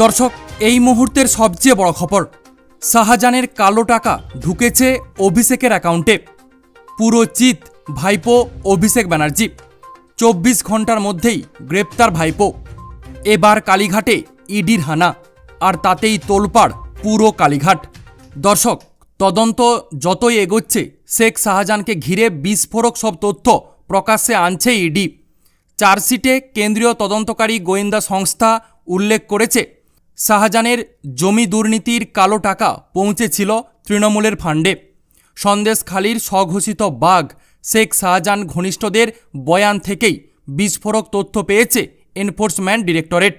দর্শক, এই মুহূর্তের সবচেয়ে বড় খবর, শাহজাহানের কালো টাকা ঢুকেছে অভিষেকের অ্যাকাউন্টে। পুরো চিত ভাইপো অভিষেক ব্যানার্জি, চব্বিশ ঘণ্টার মধ্যেই গ্রেপ্তার ভাইপো। এবার কালীঘাটে ইডির হানা, আর তাতেই তোলপাড় পুরো কালীঘাট। দর্শক, তদন্ত যতই এগোচ্ছে, শেখ শাহজাহানকে ঘিরে বিস্ফোরক সব তথ্য প্রকাশ্যে আনছে ইডি। চার্জশিটে কেন্দ্রীয় তদন্তকারী গোয়েন্দা সংস্থা উল্লেখ করেছে শাহজাহানের জমি দুর্নীতির কালো টাকা পৌঁছেছিল তৃণমূলের ফান্ডে। সন্দেশখালির স্বঘোষিত বাঘ শেখ শাহজাহান ঘনিষ্ঠদের বয়ান থেকেই বিস্ফোরক তথ্য পেয়েছে এনফোর্সমেন্ট ডিরেক্টরেট।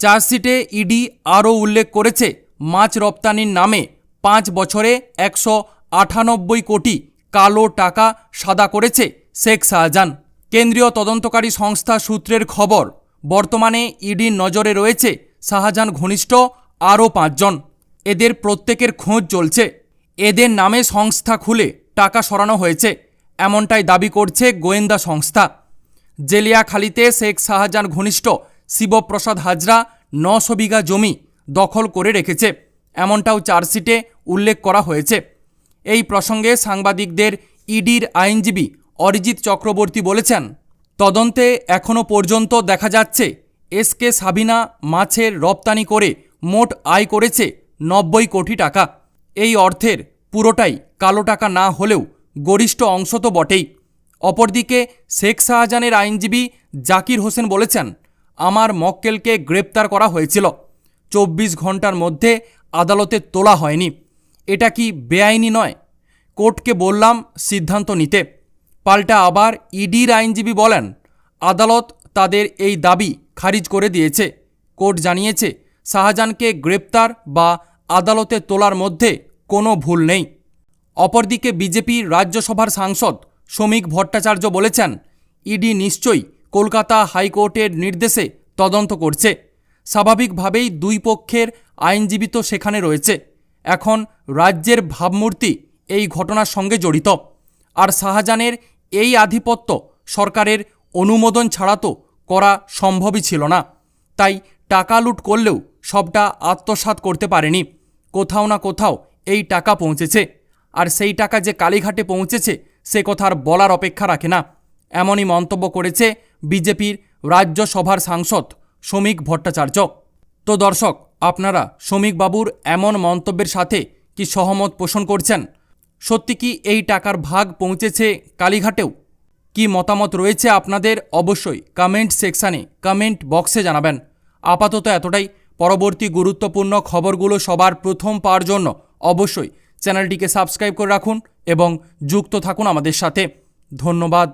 চার্জশিটে ইডি আরও উল্লেখ করেছে, মাছ রপ্তানির নামে পাঁচ বছরে একশো আটানব্বই কোটি কালো টাকা সাদা করেছে শেখ শাহজাহান। কেন্দ্রীয় তদন্তকারী সংস্থা সূত্রের খবর, বর্তমানে ইডির নজরে রয়েছে শাহজাহান ঘনিষ্ঠ, আরও পাঁচজন। এদের প্রত্যেকের খোঁজ চলছে। এদের নামে সংস্থা খুলে টাকা সরানো হয়েছে। এমনটাই দাবি করছে গোয়েন্দা সংস্থা। জেলিয়াখালিতে শেখ শাহজাহান ঘনিষ্ঠ, শিবপ্রসাদ হাজরা, নশো বিঘা জমি দখল করে রেখেছে। এমনটাও চার্জশিটে উল্লেখ করা হয়েছে। এই প্রসঙ্গে সাংবাদিকদের ইডির আইনজীবী অরিজিৎ চক্রবর্তী বলেছেন, তদন্তে এখনও পর্যন্ত দেখা যাচ্ছে এস কে সাবিনা মাছের রপ্তানি করে মোট আয় করেছে নব্বই কোটি টাকা। এই অর্থের পুরোটাই কালো টাকা না হলেও গরিষ্ঠ অংশ তো বটেই। অপরদিকে শেখ শাহজাহানের আইনজীবী জাকির হোসেন বলেছেন, আমার মক্কেলকে গ্রেপ্তার করা হয়েছিল। চব্বিশ ঘণ্টার মধ্যে আদালতে তোলা হয়নি। এটা কি বেআইনি নয়? কোর্টকে বললাম, সিদ্ধান্ত নিতে। পাল্টা আবার ইডির আইনজীবী বলেন, আদালত তাদের এই দাবি খারিজ করে দিয়েছে। কোর্ট জানিয়েছে, শাহজাহানকে গ্রেপ্তার বা আদালতে তোলার মধ্যে কোনো ভুল নেই। অপরদিকে বিজেপির রাজ্যসভার সাংসদ শ্রমিক ভট্টাচার্য বলেছেন, ইডি নিশ্চয়ই কলকাতা হাইকোর্টের নির্দেশে তদন্ত করছে। স্বাভাবিকভাবেই দুই পক্ষের আইনজীবী তো সেখানে রয়েছে। এখন রাজ্যের ভাবমূর্তি এই ঘটনার সঙ্গে জড়িত। আর শাহজাহানের এই আধিপত্য সরকারের অনুমোদন ছাড়া তো করা সম্ভবই ছিল না। তাই টাকা লুট করলেও সবটা আত্মসাৎ করতে পারেনি। কোথাও না কোথাও এই টাকা পৌঁছেছে। আর সেই টাকা যে কালীঘাটে পৌঁছেছে, সে কথার বলার অপেক্ষা রাখে না। এমনই মন্তব্য করেছে বিজেপির রাজ্যসভার সাংসদ শ্রমিক ভট্টাচার্য। তো দর্শক, আপনারা শ্রমিকবাবুর এমন মন্তব্যের সাথে কি সহমত পোষণ করছেন? সত্যি কি এই টাকার ভাগ পৌঁছেছে কালীঘাটেও? কি মতামত রয়েছে আপনাদের? অবশ্যই কমেন্ট সেকশানে কমেন্ট বক্সে জানাবেন। আপাতত এতটাই। পরবর্তী গুরুত্বপূর্ণ খবরগুলো সবার প্রথম পাওয়ার জন্য অবশ্যই চ্যানেলটিকে সাবস্ক্রাইব করে রাখুন এবং যুক্ত থাকুন আমাদের সাথে। ধন্যবাদ।